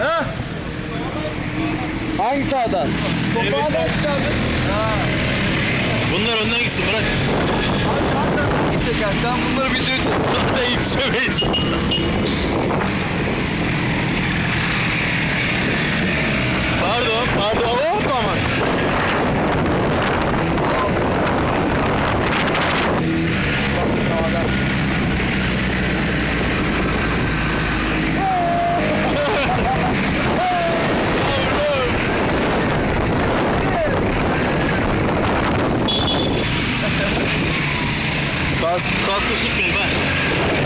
Ha? Hangi sağdan? Topağa da Bunlar önden gitsin bırak. Hadi, hadi. Çeker. Sen bunları video çek. Sen de. Quase tosse o vai.